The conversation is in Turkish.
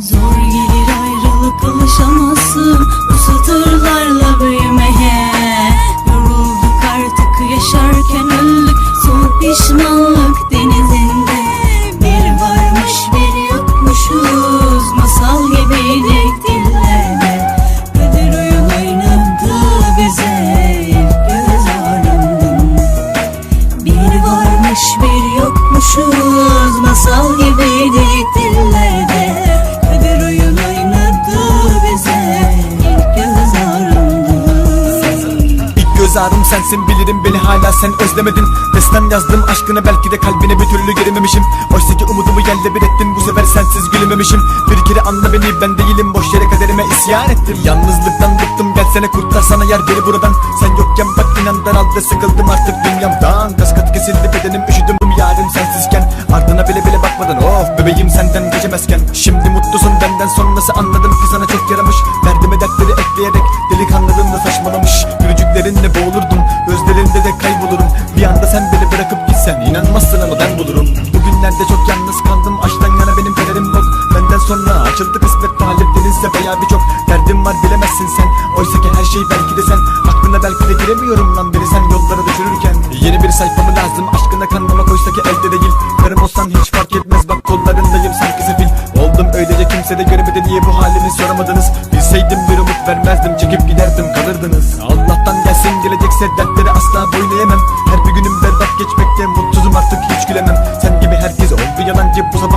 Zor gelir ayrılık alışamazsın. Bu satırlarla büyümeye ağrım sensin bilirim beni hala sen özlemedin. Destan yazdım aşkına belki de kalbine bir türlü girememişim Oysa ki umudumu yerle bir ettin bu sefer sensiz gülememişim Bir kere anla beni ben değilim boş yere kaderime isyan ettim. Yalnızlıktan bıktım gelsene kurtarsana yer beni buradan. Sen yokken bak inan daraldı sıkıldım artık dünyamdan. Gaz katı kesildi bedenim üşüdüm yarım sensizken. Ardına bile bile bakmadın of bebeğim senden geçemezken. Şimdi mutlusun benden sonrası anladım ki sana çok yaramış. Derdime dertleri ekleyerek delikanlılığımla saçmalamış kaldım aşktan yana benim kaderim yok. Benden sonra açıldı kısmet taliplerinse bayağı birçok Derdim var bilemezsin sen. Oysa ki her şey belki de sen. Aklına belki de giremiyorum lan beni sen. Yollara düşürürken Yeni bir sayfamı lazım. Aşkına kanlamak oysa ki elde değil. Karım olsan hiç fark etmez. Bak kollarındayım sanki sefil Oldum öylece kimse de görmedi niye bu halimi soramadınız? Bilseydim bir umut vermezdim. Çekip giderdim kalırdınız. Allah'tan gelsin gelecekse dertlere asla boyun Her типа